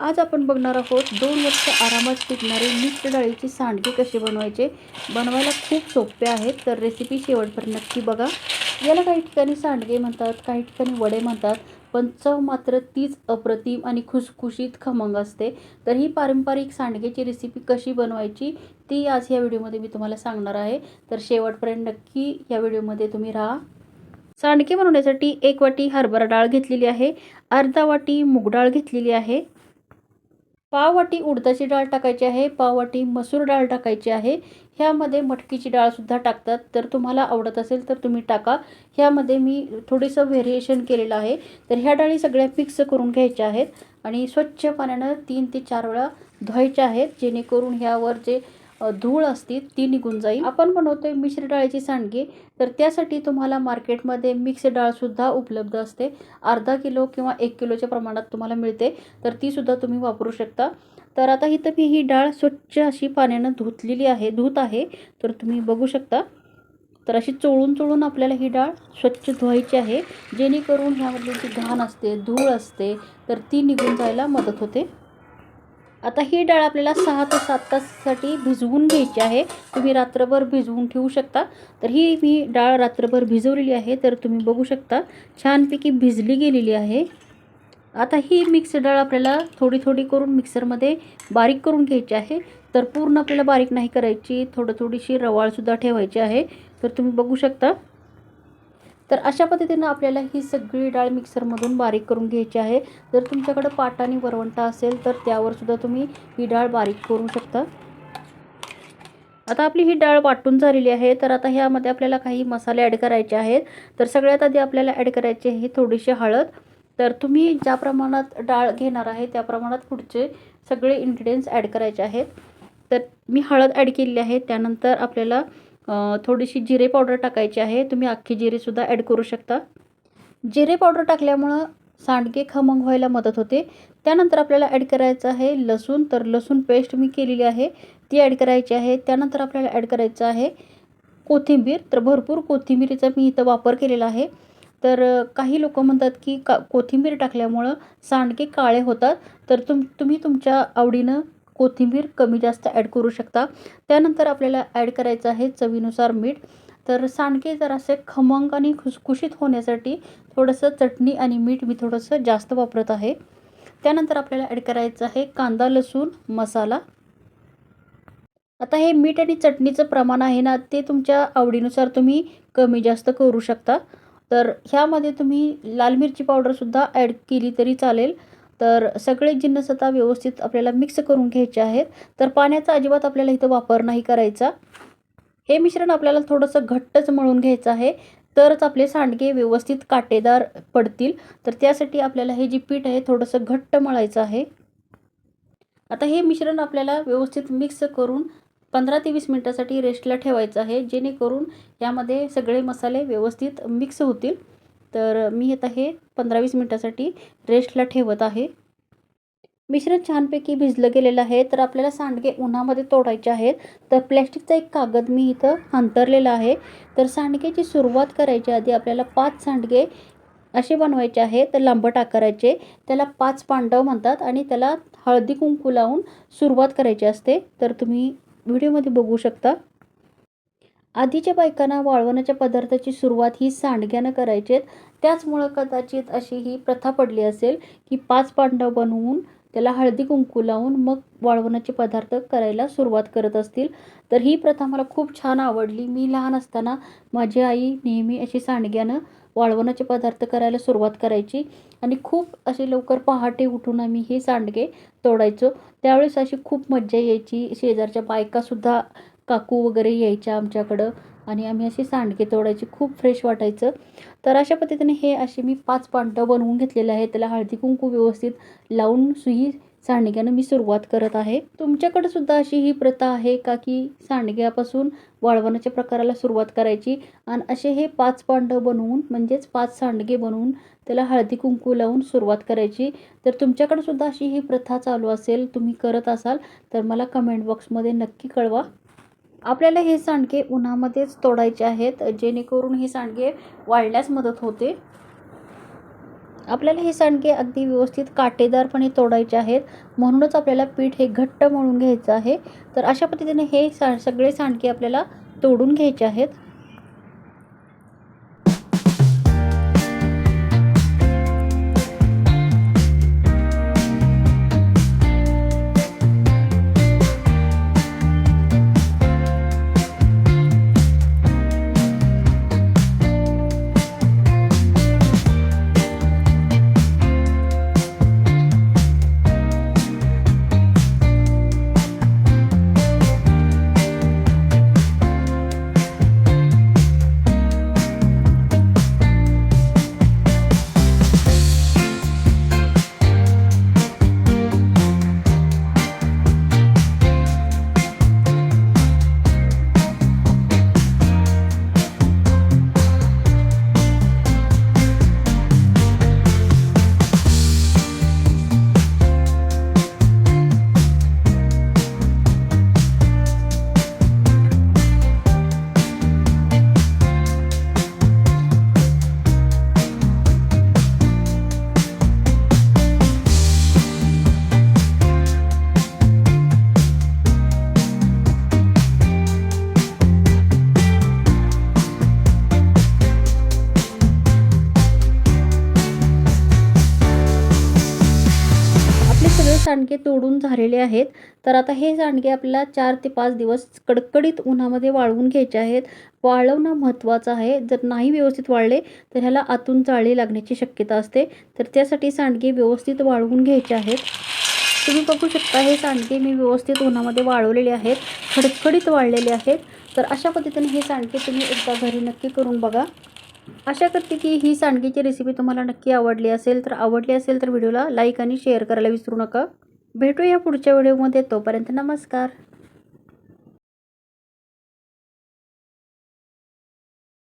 आज आपण बघणार आहोत दोन वर्ष आरामात टिकणारे मिक्स डाळीचे सांडगे कसे बनवायचे? बनवायला खूप सोपे आहेत तर रेसिपी शेवटपर्यंत नक्की बघा. याला काही ठिकाणी सांडगे म्हणतात काही ठिकाणी वडे म्हणतात पण चव मात्र तीच अप्रतिम आणि खुसखुशीत खमंग असते. तर ही पारंपरिक सांडगेची रेसिपी कशी बनवायची ती आज या व्हिडिओमध्ये मी तुम्हाला सांगणार आहे. तर शेवटपर्यंत नक्की या व्हिडिओमध्ये तुम्ही राहा. सांडगे बनवण्यासाठी एक वाटी हरभरा डाळ घेतलेली आहे अर्धा वाटी मूग डाळ घेतलेली आहे. पाव वाटी उडदाची डाळ टाकायची आहे पाववाटी मसूर डाळ टाकायची आहे. ह्यामध्ये मटकीची डाळसुद्धा टाकतात. तर तुम्हाला आवडत असेल तर तुम्ही टाका. ह्यामध्ये मी थोडंसं व्हेरिएशन केलेलं आहे. तर ह्या डाळी सगळ्या मिक्स करून घ्यायच्या आहेत आणि स्वच्छ पाण्यानं तीन ते चार वेळा धुवायच्या आहेत जेणेकरून ह्यावर जे धूळ असते ती निघून जाईल. आपण बनवतोय मिश्र डाळीची सांडगी तर त्यासाठी तुम्हाला मार्केटमध्ये मिक्स डाळसुद्धा उपलब्ध असते. अर्धा किलो किंवा एक किलोच्या प्रमाणात तुम्हाला मिळते तर तीसुद्धा तुम्ही वापरू शकता. तर आता इथं मी ही डाळ स्वच्छ अशी पाण्यानं धुतलेली आहे धुत आहे तर तुम्ही बघू शकता. तर अशी चोळून चोळून आपल्याला ही डाळ स्वच्छ धुवायची आहे. जेणेकरून ह्यामधली जी घाण असते धूळ असते तर ती निघून जायला मदत होते. आता ही डाळ आपल्याला सहा ते सात तासासाठी भिजवून घ्यायची आहे. तुम्ही रात्रभर भिजवून ठेवू शकता. तर ही मी डाळ रात्रभर भिजवलेली आहे. तर तुम्ही बघू शकता छानपैकी भिजली गेलेली आहे. आता ही मिक्स डाळ आपल्याला थोडी थोडी करून मिक्सरमध्ये बारीक करून घ्यायची आहे. तर पूर्ण आपल्याला बारीक नाही करायची. थोडं थोडीशी रवाळसुद्धा ठेवायची आहे. तर तुम्ही बघू शकता तर अशा पद्धतीनं आपल्याला ही सगळी डाळ मिक्सरमधून बारीक करून घ्यायची आहे. जर तुमच्याकडं पाट आणि वरवंटा असेल तर त्यावर सुद्धा तुम्ही ही डाळ बारीक करू शकता. आता आपली ही डाळ वाटून झालेली आहे. तर आता ह्यामध्ये आपल्याला काही मसाले ॲड करायचे आहेत. तर सगळ्यात आधी आपल्याला ॲड करायचे आहे थोडीशी हळद. तर तुम्ही ज्या प्रमाणात डाळ घेणार आहे त्या प्रमाणात पुढचे सगळे इन्ग्रेडियंट्स ॲड करायचे आहेत. तर मी हळद ॲड केलेली आहे. त्यानंतर आपल्याला थोडीशी जिरे पावडर टाकायची आहे. तुम्ही अख्खी जिरेसुद्धा ॲड करू शकता. जिरे पावडर टाकल्यामुळं सांडगे खमंग व्हायला मदत होते. त्यानंतर आपल्याला ॲड करायचं आहे लसूण. तर लसूण पेस्ट मी केलेली आहे. ती ॲड करायची आहे. त्यानंतर आपल्याला ॲड करायचं आहे कोथिंबीर. तर भरपूर कोथिंबीरीचा मी इथं वापर केलेला आहे. तर काही लोक म्हणतात की का कोथिंबीर टाकल्यामुळं सांडगे काळे होतात. तर तुम तुम्ही तुमच्या आवडीनं कोथिंबीर कमी जास्त ॲड करू शकता. त्यानंतर आपल्याला ॲड करायचं आहे चवीनुसार मीठ. तर सांडगे जरासे खमंग आणि खुसखुशीत होण्यासाठी थोडंसं चटणी आणि मीठ मी थोडंसं जास्त वापरत आहे. त्यानंतर आपल्याला ॲड करायचं आहे कांदा लसूण मसाला. आता हे मीठ आणि चटणीचं प्रमाण आहे ना ते तुमच्या आवडीनुसार तुम्ही कमी जास्त करू शकता. तर ह्यामध्ये तुम्ही लाल मिरची पावडरसुद्धा ॲड केली तरी चालेल. तर सगळे जिन्नस आता व्यवस्थित आपल्याला मिक्स करून घ्यायचे आहेत. तर पाण्याचा अजिबात आपल्याला इथं वापर नाही करायचा. हे मिश्रण आपल्याला थोडंसं घट्टच मळून घ्यायचं आहे. तरच आपले सांडगे व्यवस्थित काटेदार पडतील. तर त्यासाठी आपल्याला हे जे पीठ आहे थोडंसं घट्ट मळायचं आहे. आता हे मिश्रण आपल्याला व्यवस्थित मिक्स करून पंधरा ते वीस मिनटासाठी रेस्टला ठेवायचं आहे. जेणेकरून यामध्ये सगळे मसाले व्यवस्थित मिक्स होतील. तर मी आता हे पंधरा वीस मिनटासाठी रेस्टला ठेवत आहे. मिश्रण छानपैकी भिजलं गेलेलं आहे. तर आपल्याला सांडगे उन्हामध्ये तोडायचे आहेत. तर प्लॅस्टिकचा एक कागद मी इथं अंतरलेला आहे. तर सांडगेची सुरुवात करायच्या आधी आपल्याला पाच सांडगे असे बनवायचे आहे तर लांबट आकाराचे त्याला पाच पांडव म्हणतात आणि त्याला हळदी कुंकू लावून सुरुवात करायची असते. तर तुम्ही व्हिडिओमध्ये बघू शकता. आधीच्या बायकांना वाळवणाच्या पदार्थाची सुरुवात ही सांडग्यानं करायची त्याचमुळं कदाचित अशी ही प्रथा पडली असेल की पाच पांडव बनवून त्याला हळदी कुंकू लावून मग वाळवणाचे पदार्थ करायला सुरुवात करत असतील. तर ही प्रथा मला खूप छान आवडली. मी लहान असताना माझी आई नेहमी अशी सांडग्यानं वाळवणाचे पदार्थ करायला सुरुवात करायची आणि खूप असे लवकर पहाटे उठून आम्ही हे सांडगे तोडायचो. त्यावेळेस अशी खूप मज्जा यायची. शेजारच्या बायकासुद्धा काकू वगैरे यायच्या आमच्याकडं आणि आम्ही असे सांडगे तोडायचे खूप फ्रेश वाटायचं. तर अशा पद्धतीने हे असे मी पाच पांडव बनवून घेतलेले आहे त्याला हळदी कुंकू व्यवस्थित लावून सुही सांडग्यानं मी सुरुवात करत आहे. तुमच्याकडे सुद्धा अशी ही प्रथा आहे का की सांडग्यापासून वाळवणाच्या प्रकाराला सुरुवात करायची आणि असे हे पाच पांडव बनवून म्हणजेच पाच सांडगे बनवून त्याला हळदी कुंकू लावून सुरुवात करायची? तर तुमच्याकडे सुद्धा अशी ही प्रथा चालू असेल तुम्ही करत असाल तर मला कमेंट बॉक्समध्ये नक्की कळवा. आपल्याला हे सांडगे उन्हामध्येच तोडायचे आहेत जेणेकरून हे सांडगे वाळण्यास मदत होते. आपल्याला हे सांडगे अगदी व्यवस्थित काटेदारपणे तोडायचे आहेत. म्हणूनच आपल्याला पीठ हे घट्ट मळून घ्यायचं आहे. तर अशा पद्धतीने हे सा सगळे सांडगे आपल्याला तोडून घ्यायचे आहेत. सांडगे तोडून झालेले आहेत. तर आता हे सांडगे आपल्याला चार ते पाच दिवस कडकडीत उन्हामध्ये वाळवून घ्यायचे आहेत. वाळवणं महत्त्वाचं आहे. जर नाही व्यवस्थित वाळले तर ह्याला आतून जाळी लागण्याची शक्यता असते. तर त्यासाठी सांडगे व्यवस्थित वाळवून घ्यायचे आहेत. तुम्ही बघू शकता हे सांडगे मी व्यवस्थित उन्हामध्ये वाळवलेले आहेत. खडखडीत वाळलेले आहेत. तर अशा पद्धतीने हे सांडगे तुम्ही एकदा घरी नक्की करून बघा. आशा करते की ही सांडगेची रेसिपी तुम्हाला नक्की आवडली असेल तर आवडली असेल तर व्हिडिओला लाईक आणि शेअर करायला विसरू नका. भेटूया पुढच्या व्हिडिओमध्ये तोपर्यंत नमस्कार.